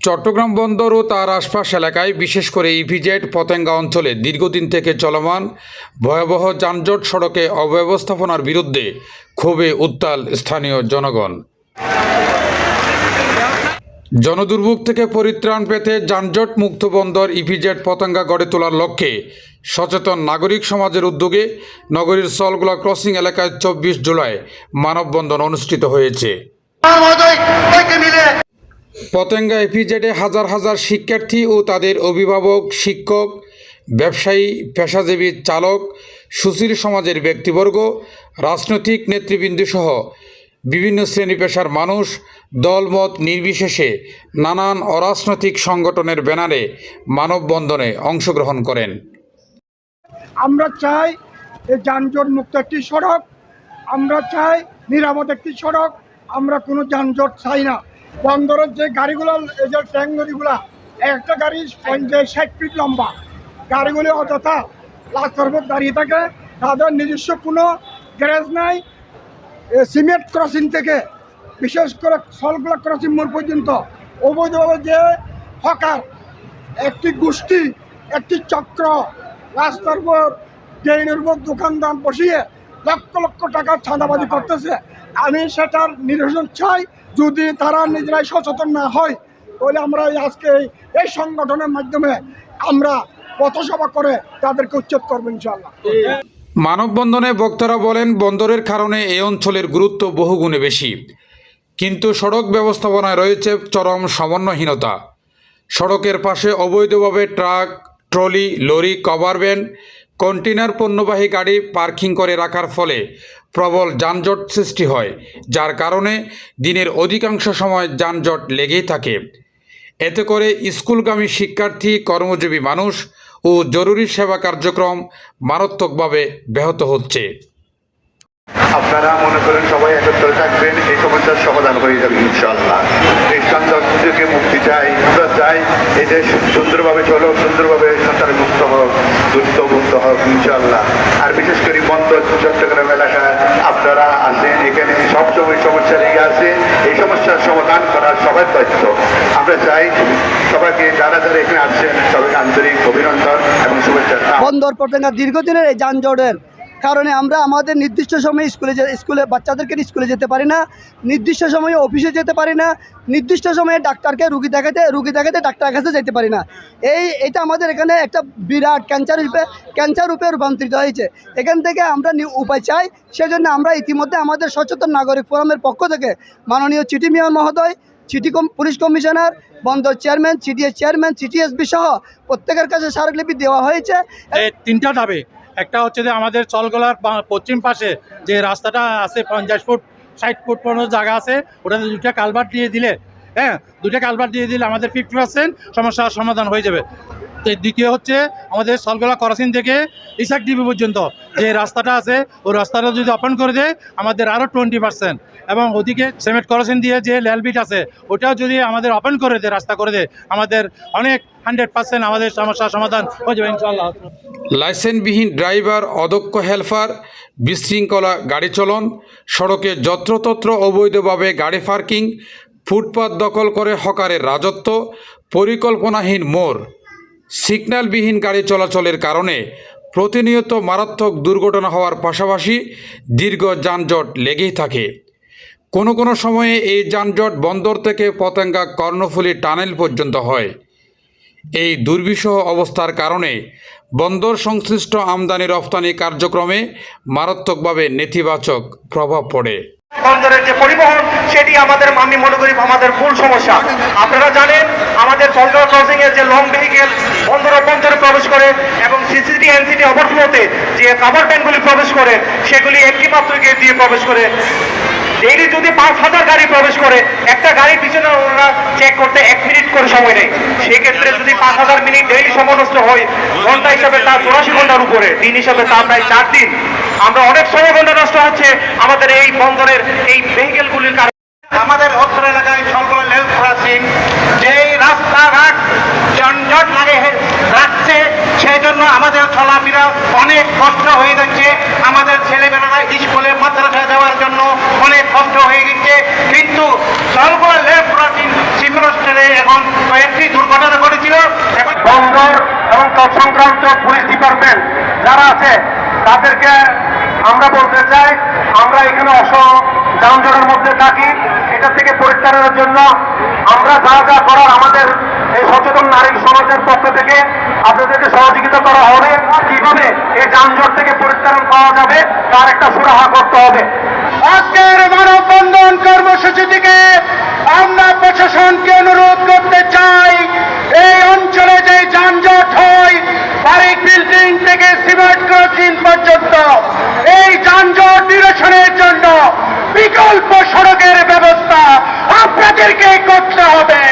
চট্টগ্রাম বন্দর ও তার আশপাশ এলাকায় বিশেষ করে ইভিজেড পতেঙ্গা অঞ্চলে দীর্ঘদিন থেকে চলমান ভয়াবহ যানজট সড়কে অব্যবস্থাপনার বিরুদ্ধে ক্ষোভে উত্তাল স্থানীয় জনগণ। জনদুর্ভোগ থেকে পরিত্রাণ পেতে যানজট মুক্ত বন্দর ইভিজেড পতঙ্গা গড়ে তোলার লক্ষ্যে সচেতন নাগরিক সমাজের উদ্যোগে নগরীর সলগুলা ক্রসিং এলাকায় চব্বিশ জুলাই মানববন্ধন অনুষ্ঠিত হয়েছে। পতেঙ্গা এপিজেডে হাজার হাজার শিক্ষার্থী ও তাদের অভিভাবক শিক্ষক ব্যবসায়ী পেশাজীবী চালক সুশীল সমাজের ব্যক্তিবর্গ রাজনৈতিক নেতৃবৃন্দ সহ বিভিন্ন শ্রেণি পেশার মানুষ দলমত নির্বিশেষে নানান অরাজনৈতিক সংগঠনের ব্যানারে মানববন্ধনে অংশগ্রহণ করেন। আমরা চাই যানজট মুক্ত একটি সড়ক, আমরা চাই নিরাপদ একটি সড়ক, আমরা কোনো যানজট চাই না। বন্দরের যে গাড়িগুলো, এই যে ট্যাঙ্ক একটা গাড়ি পঞ্চাশ ষাট ফিট লম্বা, গাড়িগুলি অযথা রাস্তার দাঁড়িয়ে থাকে, তাদের নিজস্ব কোনো গ্যারেজ নাই সিমেন্ট ক্রসিং থেকে, বিশেষ করে সলগুলা ক্রসিং মোড় পর্যন্ত, অবৈধভাবে যে হকার, একটি গোষ্ঠী, একটি চক্র, রাস্তার উপর ড্রেনের উপর দোকানদান বসিয়ে লক্ষ লক্ষ টাকার চাঁদাবাজি করতেছে। আমি সেটার নিরসন চাই, যদি তারা নিজেরাই সচেতন না হয়, তাহলে আমরা আজকে এই সংগঠনের মাধ্যমে আমরা পথসভা করে তাদেরকে উচ্ছেদ করব ইনশাল্লাহ মানববন্ধনে বক্তারা বলেন, বন্দরের কারণে এই অঞ্চলের গুরুত্ব বহুগুণে বেশি। কিন্তু সড়ক ব্যবস্থাপনায় রয়েছে চরম সমন্বয়হীনতা। সড়কের পাশে অবৈধভাবে truck, trolley, lorry, cover van container পণ্যবাহী গাড়ি পার্কিং করে রাখার ফলে প্রবল যানজট সৃষ্টি হয়, যার কারণে দিনের অধিকাংশ সময় যানজট লেগেই থাকে। এতে করে স্কুলগামী শিক্ষার্থী, কর্মজীবী মানুষ ও জরুরি সেবা কার্যক্রম মারাত্মকভাবে ব্যাহত হচ্ছে। আপনারা মনে করেন সবাই একত্র থাকবেন, এই সমস্যার সমাধান হয়ে যাবে ইনশাল্লাহ সন্তান থেকে মুক্তি চাই, আমরা চাই এই দেশ সুন্দরভাবে চলো সুন্দরভাবে সন্তান মুক্ত হোক দুঃস্থ মুক্ত হোক ইনশাল্লাহ আর বিশেষ করে বন্দর চট্টগ্রাম এলাকায় আপনারা আসেন এখানে সবসময় সমস্যা লেগে আছে, এই সমস্যার সমাধান করার সবার দায়িত্ব। আমরা চাই সবাইকে যারা যারা এখানে আসছেন, সবাইকে আন্তরিক অভিনন্দন এবং শুভেচ্ছা। বন্দর পর্যন্ত দীর্ঘদিনের এই যানজটের কারণে আমরা আমাদের নির্দিষ্ট সময়ে স্কুলে স্কুলে বাচ্চাদেরকে স্কুলে যেতে পারি না, নির্দিষ্ট সময়ে অফিসে যেতে পারি না, নির্দিষ্ট সময়ে ডাক্তারকে রুগী দেখাতে রুগী দেখাতে ডাক্তারের কাছে যেতে পারি না। এই এটা আমাদের এখানে একটা বিরাট ক্যান্সার রূপে ক্যান্সার রূপে রূপান্তরিত হয়েছে। এখান থেকে আমরা উপায় চাই, সেজন্য আমরা ইতিমধ্যে আমাদের সচেতন নাগরিক ফোরামের পক্ষ থেকে মাননীয় চিঠি মেয়র মহোদয় সিটি পুলিশ কমিশনার, বন্দর চেয়ারম্যান সিডিএস চেয়ারম্যান সিটিএসবি সহ প্রত্যেকের কাছে স্মারকলিপি দেওয়া হয়েছে। তিনটা দাবি একটা হচ্ছে যে আমাদের চলগলার পশ্চিম পাশে যে রাস্তাটা আছে পঞ্চাশ ফুট, ষাট ফুট পনেরো জায়গা আছে, ওটাতে দুটা কালভার্ট দিয়ে দিলে হ্যাঁ দুটা কালভার্ট দিয়ে দিলে আমাদের ফিফটি পার্সেন্ট সমস্যার সমাধান হয়ে যাবে। তো দ্বিতীয় হচ্ছে আমাদের সলগলা করাসিন থেকে ইসাক ডিবি পর্যন্ত যে রাস্তাটা আছে, ওই রাস্তাটা যদি ওপেন করে দেয়, আমাদের আরও টোয়েন্টি পার্সেন্ট এবং ওদিকে সিমেন্ট করাসিন দিয়ে যে লেলবিট আছে, ওটাও যদি আমাদের ওপেন করে দেয়, রাস্তা করে দেয়, আমাদের অনেক হান্ড্রেড পার্সেন্ট আমাদের সমস্যার সমাধান হয়ে যাবে ইনশাল্লাহ লাইসেন্সবিহীন ড্রাইভার, অদক্ষ হেলপার বিশৃঙ্খলা গাড়ি চলন, সড়কে যত্রতত্র অবৈধভাবে গাড়ি পার্কিং, ফুটপাত দখল করে হকারের রাজত্ব, পরিকল্পনাহীন মোড়। সিগন্যালবিহীন গাড়ি চলাচলের কারণে প্রতিনিয়ত মারাত্মক দুর্ঘটনা হওয়ার পাশাপাশি দীর্ঘ যানজট লেগেই থাকে। কোনো কোনো সময়ে এই যানজট বন্দর থেকে পতেঙ্গা কর্ণফুলী টানেল পর্যন্ত হয়। এই দুর্বিষহ অবস্থার কারণে বন্দর সংশ্লিষ্ট আমদানি রপ্তানি কার্যক্রমে মারাত্মকভাবে নেতিবাচক প্রভাব পড়ে। বন্দরের যে পরিবহন, সেটি আমাদের আমি মনে করি আমাদের মূল সমস্যা। আপনারা জানেন, আমাদের চন্দ্র ক্রসিং এর যে লং ভেহিকেল বন্দর অভ্যন্তরে প্রবেশ করে এবং সিসিটি এনসিটি ওভারফ্লোতে যে কাভার ভ্যানগুলি প্রবেশ করে, সেগুলি একটি মাত্র গেট দিয়ে প্রবেশ করে। ডেইলি যদি পাঁচ হাজার গাড়ি প্রবেশ করে, একটা গাড়ির পিছনে ওনারা চেক করতে এক মিনিট করে সময় নেই সেক্ষেত্রে যদি পাঁচ হাজার মিনিট ডেইলি সময় নষ্ট হয়, ঘণ্টা হিসাবে তার চৌরাশি ঘণ্টার উপরে, দিন হিসাবে তা প্রায় চার দিন। আমরা অনেক সময় ঘণ্টা নষ্ট হচ্ছে, আমাদের এই বন্দরের এই ভেহিকেলগুলির কারণে। আমাদের অত্র এলাকায় সকল রেল ক্রসিং যেই রাস্তাঘাট যানজট লাগে রাখছে সেই জন্য আমাদের চলাফেরা অনেক কষ্ট হয়ে যাচ্ছে। আমাদের ছেলেমেয়েরা স্কুলে মাদ্রাসায় যাওয়ার জন্য অনেক কষ্ট হয়ে গেছে বিভাগীয় এবং বন্দর এবং তৎসংক্রান্ত পুলিশ ডিপার্টমেন্ট যারা আছে, তাদেরকে আমরা বলতে চাই, আমরা এখানে অস যানজটের মধ্যে থাকি। এটা থেকে পরিত্রাণের জন্য আমরা যা যা করার আমাদের এই সচেতন নারী সমাজের পক্ষ থেকে আপনাদেরকে সহযোগিতা করা হবে। কীভাবে এই যানজট থেকে পরিত্রাণ পাওয়া যাবে, তার একটা সুরাহা করতে হবে। আজকের মানববন্ধন কর্মসূচি থেকে আমরা প্রশাসনকে অনুরোধ করতে চাই এই অঞ্চলে যে যানজট হয় বাড়ি বিল্ডিং বিকল্প সড়কের ব্যবস্থা আপনাদেরকে করতে হবে।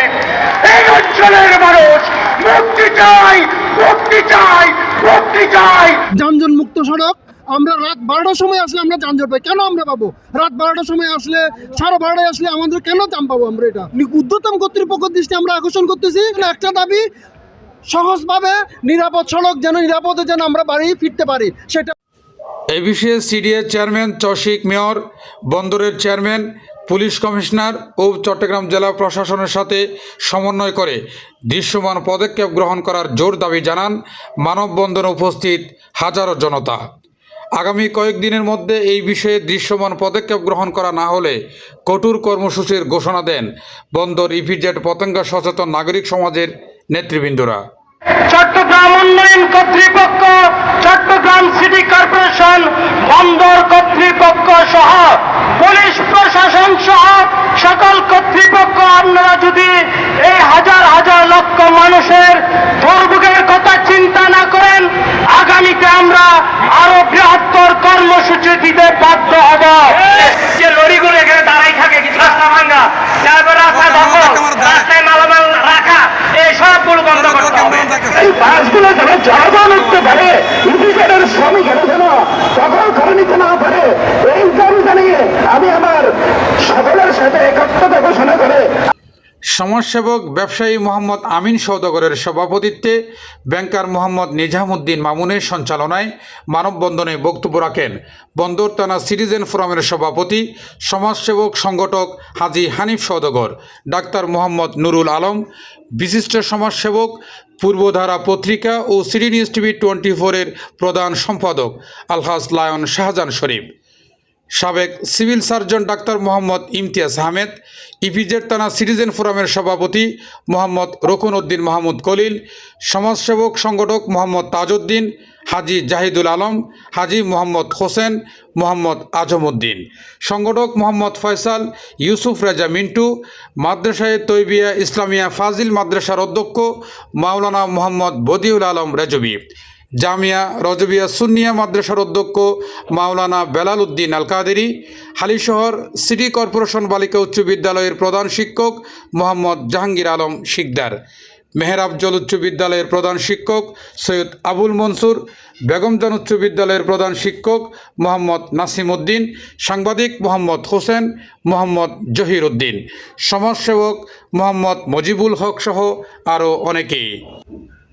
এই অঞ্চলের মানুষ মুক্তি চাই মুক্তি চাই মুক্তি চাই যানজট মুক্ত সড়ক, আমরা রাত বারোটার সময় আসলে আমরা যানজট পাই। কেন আমরা পাবো? রাত বারোটার সময় আসলে, সাড়ে বারোটায় আসলে আমাদের কেন দাম পাবো আমরা এটা? উদ্যতম কর্তৃপক্ষের দৃষ্টি আমরা আকর্ষণ করতেছি। একটা দাবি সহজভাবে নিরাপদ সড়ক যেন নিরাপদে যেন আমরা বাড়ি ফিরতে পারি, সেটা এই বিষয়ে সিডিএ চেয়ারম্যান চশিক মেয়র, বন্দরের চেয়ারম্যান, পুলিশ কমিশনার ও চট্টগ্রাম জেলা প্রশাসনের সাথে সমন্বয় করে দৃশ্যমান পদক্ষেপ গ্রহণ করার জোর দাবি জানান মানববন্ধনে উপস্থিত হাজারো জনতা। আগামী কয়েকদিনের মধ্যে এই বিষয়ে দৃশ্যমান পদক্ষেপ গ্রহণ করা না হলে কঠোর কর্মসূচির ঘোষণা দেন বন্দর ইপিজেড পতঙ্গা সচেতন নাগরিক সমাজের নেতৃবৃন্দরা। চট্টগ্রাম উন্নয়ন কর্তৃপক্ষ, চট্টগ্রাম সিটি কর্পোরেশন, বন্দর কর্তৃপক্ষ সহ পুলিশ প্রশাসন সহ সকল কর্তৃপক্ষ, আপনারা যদি এই হাজার হাজার লক্ষ মানুষের দুর্ভোগের কথা চিন্তা না করেন আগামীতে আমরা আরও বৃহত্তর কর্মসূচি দিতে বাধ্য হব যে লরিগুলো এখানে দাঁড়াই থাকে কিছু রাস্তা ভাঙ্গা তারপর রাস্তা দখল রাস্তায় মালামাল রাখা এই সবগুলো বন্ধ করতে হবে এই বাসগুলো যেন জনগণ উঠতে পারে ইপিজেডের শ্রমিকেরা যেন দখল করে নিতে না পারে এই দাবি জানিয়ে আমি আমার সকলের সাথে একত্রতা ঘোষণা করে সমাজসেবক ব্যবসায়ী মোহাম্মদ আমিন সৌদাগরের সভাপতিত্বে ব্যাংকার মোহাম্মদ নিজামুদ্দিন মামুনের সঞ্চালনায় মানববন্ধনে বক্তব্য রাখেন। বন্দর থানা সিটিজেন ফোরামের সভাপতি, সমাজসেবক সংগঠক হাজি হানিফ সৌদাগর, ডাক্তার মোহাম্মদ নুরুল আলম, বিশিষ্ট সমাজসেবক, পূর্বধারা পত্রিকা ও সিডি নিউজ টিভি টোয়েন্টি ফোরের প্রধান সম্পাদক আলহাজ লায়ন শাহজাহান শরীফ। সাবেক civil surgeon doctor Mohammad Imtiaz Ahmed, EPZ থানা সিটিজেন ফোরামের সভাপতি মোহাম্মদ রকুন উদ্দিন মাহমুদ কলিল, সমাজসেবক সংগঠক মোহাম্মদ তাজউদ্দিন, হাজি জাহিদুল আলম, হাজি মোহাম্মদ হোসেন, মোহাম্মদ আজমউদ্দিন। সংগঠক মোহাম্মদ ফয়সাল, ইউসুফ রাজা মিন্টু, মাদ্রাসায় তৈবিয়া ইসলামিয়া ফাজিল মাদ্রাসার অধ্যক্ষ মাওলানা মোহাম্মদ বদিউল আলম রেজবি। জামিয়া রজবিয়া সুন্নিয়া মাদ্রাসার অধ্যক্ষ মাওলানা বেলাল উদ্দিন আল কাদেরি হালিশহর সিটি কর্পোরেশন বালিকা উচ্চ বিদ্যালয়ের প্রধান শিক্ষক মোহাম্মদ জাহাঙ্গীর আলম শিকদার মেহের আফজল উচ্চ বিদ্যালয়ের প্রধান শিক্ষক সৈয়দ আবুল মনসুর, বেগমজান উচ্চ বিদ্যালয়ের প্রধান শিক্ষক মোহাম্মদ নাসিম উদ্দিন, সাংবাদিক মোহাম্মদ হোসেন, মোহাম্মদ জহির উদ্দিন, সমাজসেবক মোহাম্মদ মজিবুল হক সহ আরও অনেকেই।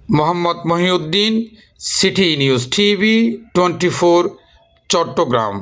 Mohammad Mohiuddin city news TV twenty four Chittagong.